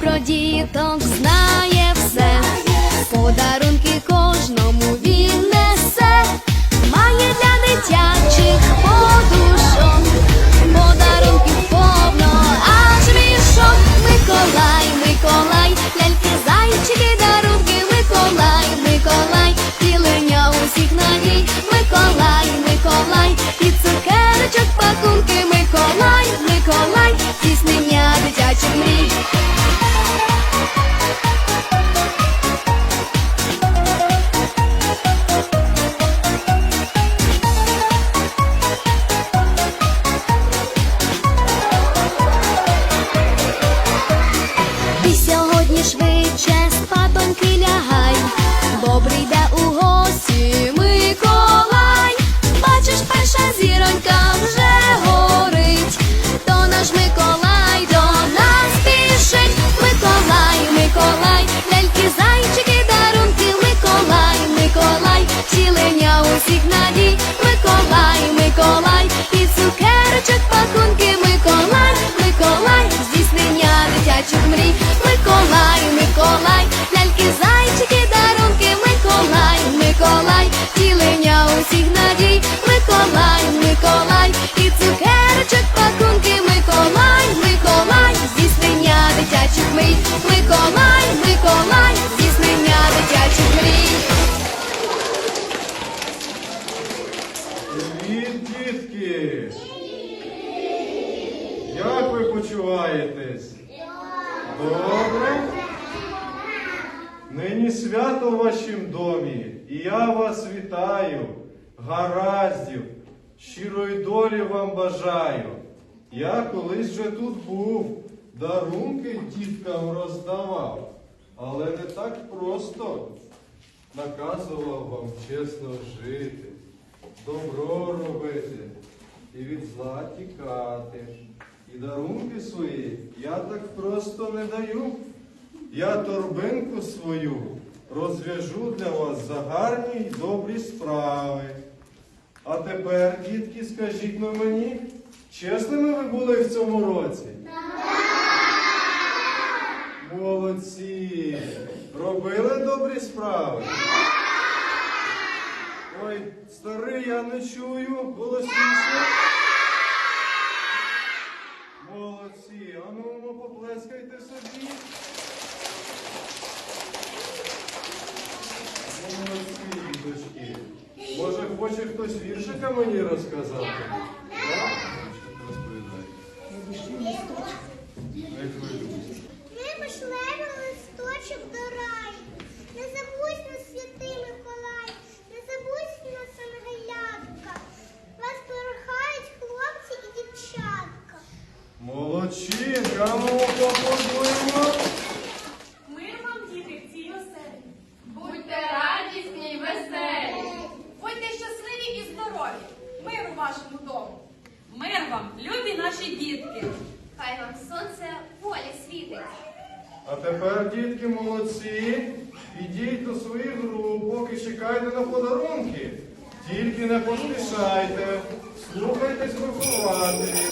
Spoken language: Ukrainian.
про діток знає все, подарунки дітки! Як ви почуваєтесь? Добре? Нині свято в вашім домі, і я вас вітаю, гараздів, щирої долі вам бажаю. Я колись вже тут був, дарунки діткам роздавав, але не так просто наказував вам чесно жити добро робити і від зла тікати. І дарунки свої я так просто не даю. Я торбинку свою розв'яжу для вас за гарні й добрі справи. А тепер, дітки, скажіть на мені, чесними ви були в цьому році? Молодці! Робили добрі справи? Ой, старий, я не чую, голосніше. Молодці, а ну, ну поплескайте собі. Молодці, діточки. Може, хоче хтось віршика мені розказати? Молодчинка, ну. Мир вам, діти, в цій оселі. Будьте радісні й веселі. Будьте щасливі і здорові. Мир у вашому дому. Мир вам, любі наші дітки. Хай вам сонце волі світить. А тепер, дітки, молодці, ідіть до своїх груп, поки чекайте на подарунки. Тільки не поспішайте, слухайтесь вихователів.